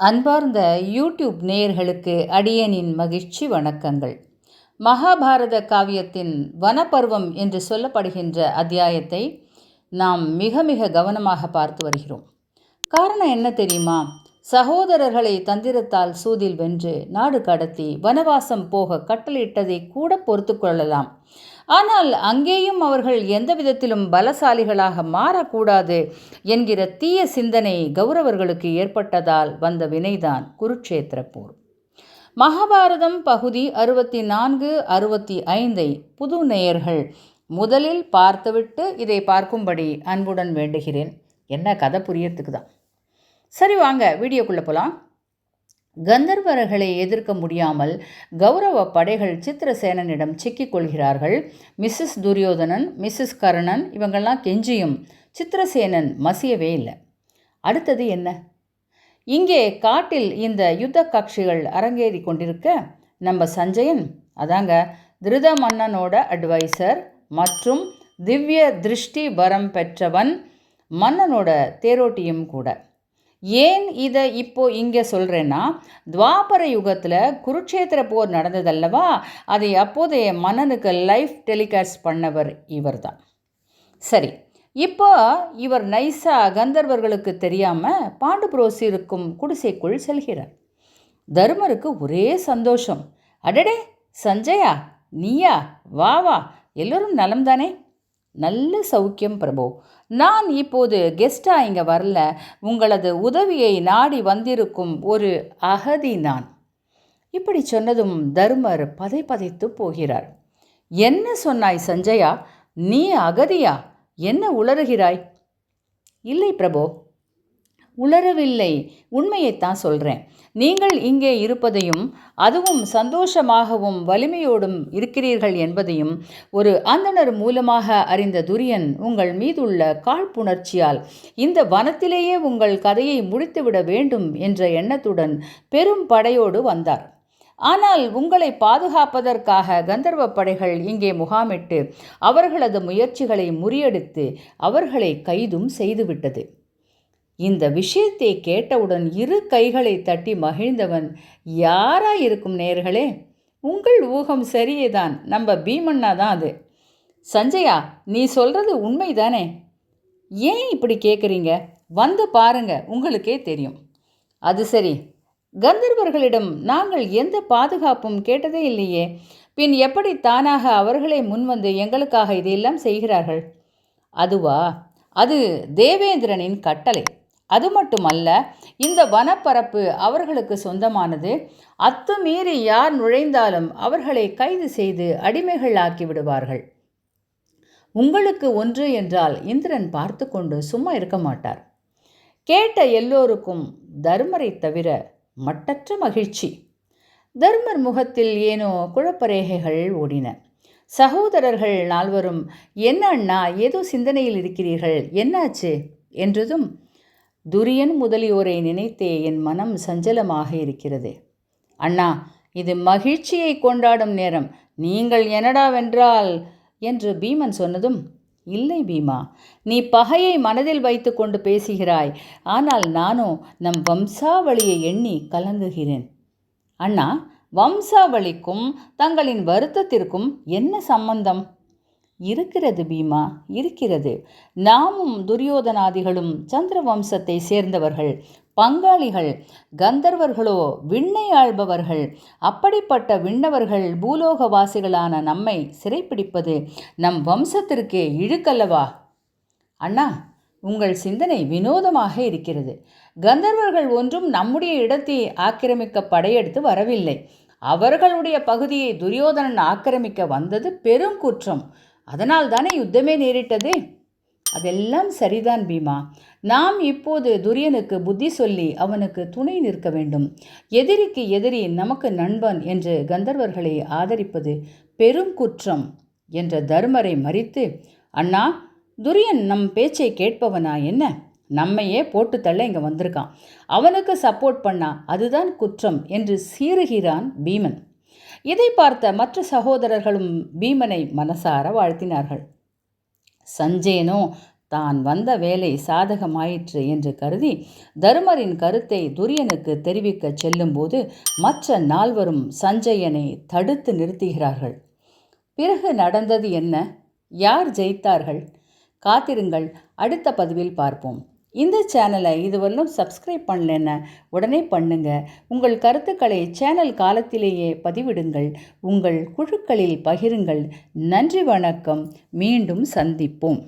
அன்பார்ந்த யூடியூப் நேயர்களுக்கு அடியனின் மகிழ்ச்சி வணக்கங்கள். மகாபாரத காவியத்தின் வனப்பருவம் என்று சொல்லப்படுகின்ற அத்தியாயத்தை நாம் மிக மிக கவனமாக பார்த்து வருகிறோம். காரணம் என்ன தெரியுமா? சகோதரர்களை தந்திரத்தால் சூதில் வென்று நாடு கடத்தி வனவாசம் போக கட்டளையிட்டதை கூட பொறுத்து கொள்ளலாம். ஆனால் அங்கேயும் அவர்கள் எந்த விதத்திலும் பலசாலிகளாக மாறக்கூடாது என்கிற தீய சிந்தனை கௌரவர்களுக்கு ஏற்பட்டதால் வந்த வினைதான் குருட்சேத்திர போர் மகாபாரதம் பகுதி அறுபத்தி நான்கு அறுபத்தி ஐந்தை புது நேயர்கள். முதலில் பார்த்துவிட்டு இதை பார்க்கும்படி அன்புடன் வேண்டுகிறேன். என்ன கதை புரியறதுக்கு தான் சரி வாங்க வீடியோக்குள்ளே போகலாம் கந்தர்வர்களை எதிர்க்க முடியாமல் கௌரவ படைகள் சித்திரசேனனிடம் சிக்கிக் கொள்கிறார்கள். மிஸ்ஸஸ் துரியோதனன் மிஸ்ஸஸ் கர்ணன் இவங்கள்லாம் கெஞ்சியும் சித்திரசேனன் மசியவே இல்லை. அடுத்தது என்ன? இங்கே காட்டில் இந்த யுத்த காட்சிகள் அரங்கேறி கொண்டிருக்க நம்ம சஞ்சயன் அதாங்க திருத மன்னனோட அட்வைசர் மற்றும் திவ்ய திருஷ்டி வரம் பெற்றவன் மன்னனோட தேரோட்டியும் கூட. ஏன் இதை இப்போ இங்கே சொல்கிறேன்னா துவாபர யுகத்தில் குருட்சேத்திர போர் நடந்ததல்லவா? அதை அப்போதைய மன்னனுக்கு லைஃப் டெலிகாஸ்ட் பண்ணவர் இவர் தான் சரி இப்போ இவர் நைஸாக கந்தர்வர்களுக்கு தெரியாமல் பாண்டு புரோசி இருக்கும் குடிசைக்குள் செல்கிறார். தர்மருக்கு ஒரே சந்தோஷம். அடடே சஞ்சயா நீயா வா வா எல்லோரும் நலம்தானே? நல்ல சௌக்கியம் பிரபு. நான் இப்போது கெஸ்டாக இங்கே வரல. உங்களது உதவியை நாடி வந்திருக்கும் ஒரு அகதி நான். இப்படி சொன்னதும் தர்மர் பதை பதைத்து போகிறார். என்ன சொன்னாய் சஞ்சயா? நீ அகதியா? என்ன உளறுகிறாய்? இல்லை பிரபு. உளரவில்லை உண்மையைத்தான் சொல்கிறேன் நீங்கள் இங்கே இருப்பதையும் அதுவும் சந்தோஷமாகவும் வலிமையோடும் இருக்கிறீர்கள் என்பதையும் ஒரு அந்தணர் மூலமாக அறிந்த துரியன் உங்கள் மீதுள்ள காழ்ப்புணர்ச்சியால் இந்த வனத்திலேயே உங்கள் கதையை முடித்துவிட வேண்டும் என்ற எண்ணத்துடன் பெரும் படையோடு வந்தார். ஆனால் உங்களை பாதுகாப்பதற்காக கந்தர்வ படைகள் இங்கே முகாமிட்டு அவர்களது முயற்சிகளை முறியடித்து அவர்களை கைதும் செய்துவிட்டது. இந்த விஷயத்தை கேட்டவுடன் இரு கைகளை தட்டி மகிழ்ந்தவன் யாரா இருக்கும் நேர்களே உங்கள் ஊகம் சரியேதான். நம்ம பீமண்ணா தான் அது. சஞ்சயா நீ சொல்கிறது உண்மைதானே? ஏன் இப்படி கேட்குறீங்க வந்து பாருங்க உங்களுக்கே தெரியும். அது சரி. கந்தர்வர்களிடம் நாங்கள் எந்த பாதுகாப்பும் கேட்டதே இல்லையே. பின் எப்படி தானாக அவர்களே முன்வந்து எங்களுக்காக இதையெல்லாம் செய்கிறார்கள்? அதுவா? அது தேவேந்திரனின் கட்டளை. அது மட்டுமல்ல இந்த வனப்பரப்பு அவர்களுக்கு சொந்தமானது. அத்துமீறி யார் நுழைந்தாலும் அவர்களை கைது செய்து அடிமைகள் ஆக்கி விடுவார்கள். உங்களுக்கு ஒன்று என்றால் இந்திரன் பார்த்து கொண்டு சும்மா இருக்க மாட்டார். கேட்ட எல்லோருக்கும் தர்மரை தவிர மட்டற்ற மகிழ்ச்சி. தர்மர் முகத்தில் ஏனோ குழப்பரேகைகள் ஓடின. சகோதரர்கள் நால்வரும் என்ன அண்ணா ஏதோ சிந்தனையில் இருக்கிறீர்கள் என்னாச்சு? என்றதும் துரியன் முதலியோரை நினைத்தே என் மனம் சஞ்சலமாக இருக்கிறது. அண்ணா இது மகிழ்ச்சியை கொண்டாடும் நேரம். நீங்கள் என்னடாவென்றால் என்று பீமன் சொன்னதும் இல்லை பீமா நீ பகையை மனதில் வைத்து கொண்டு பேசுகிறாய். ஆனால் நானோ நம் வம்சாவளியை எண்ணி கலங்குகிறேன். அண்ணா வம்சாவளிக்கும் தங்களின் வருத்தத்திற்கும் என்ன சம்பந்தம்? இருக்கிறது பீமா இருக்கிறது. நாமும் துரியோதனாதிகளும் சந்திர வம்சத்தை சேர்ந்தவர்கள் பங்காளிகள் கந்தர்வர்களோ விண்ணை ஆள்பவர்கள் அப்படிப்பட்ட விண்ணவர்கள் பூலோகவாசிகளான நம்மை சிறைப்பிடிப்பது நம் வம்சத்திற்கே இழுக்கல்லவா? அண்ணா உங்கள் சிந்தனை வினோதமாக இருக்கிறது. கந்தர்வர்கள் ஒன்றும் நம்முடைய இடத்தை ஆக்கிரமிக்க படையெடுத்து வரவில்லை. அவர்களுடைய பகுதியை துரியோதனன் ஆக்கிரமிக்க வந்தது பெரும் குற்றம். அதனால் தானே யுத்தமே நேரிட்டது? அதெல்லாம் சரிதான் பீமா. நாம் இப்போது துரியனுக்கு புத்தி சொல்லி அவனுக்கு துணை நிற்க வேண்டும். எதிரிக்கு எதிரி நமக்கு நண்பன் என்று கந்தர்வர்களை ஆதரிப்பது பெரும் குற்றம் என்ற தர்மரை மறித்து அண்ணா துரியன் நம் பேச்சை கேட்பவனா என்ன? நம்மையே போட்டு தள்ள இங்கே வந்திருக்கான். அவனுக்கு சப்போர்ட் பண்ணா அதுதான் குற்றம் என்று சீறுகிறான் பீமன். இதை பார்த்த மற்ற சகோதரர்களும் பீமனை மனசார வாழ்த்தினார்கள். சஞ்சயனோ தான் வந்த வேலை சாதகமாயிற்று என்று கருதி தருமரின் கருத்தை துரியனுக்கு தெரிவிக்கச் செல்லும்போது மற்ற நால்வரும் சஞ்சயனை தடுத்து நிறுத்துகிறார்கள். பிறகு நடந்தது என்ன? யார் ஜெயித்தார்கள்? காத்திருங்கள் அடுத்த பதிவில் பார்ப்போம். இந்த சேனலை இதுவரையிலும் சப்ஸ்கிரைப் பண்ணலன்னா உடனே பண்ணுங்க. உங்கள் கருத்துக்களை சேனல் காலத்திலேயே பதிவிடுங்கள். உங்கள் குழுக்களில் பகிருங்கள். நன்றி வணக்கம். மீண்டும் சந்திப்போம்.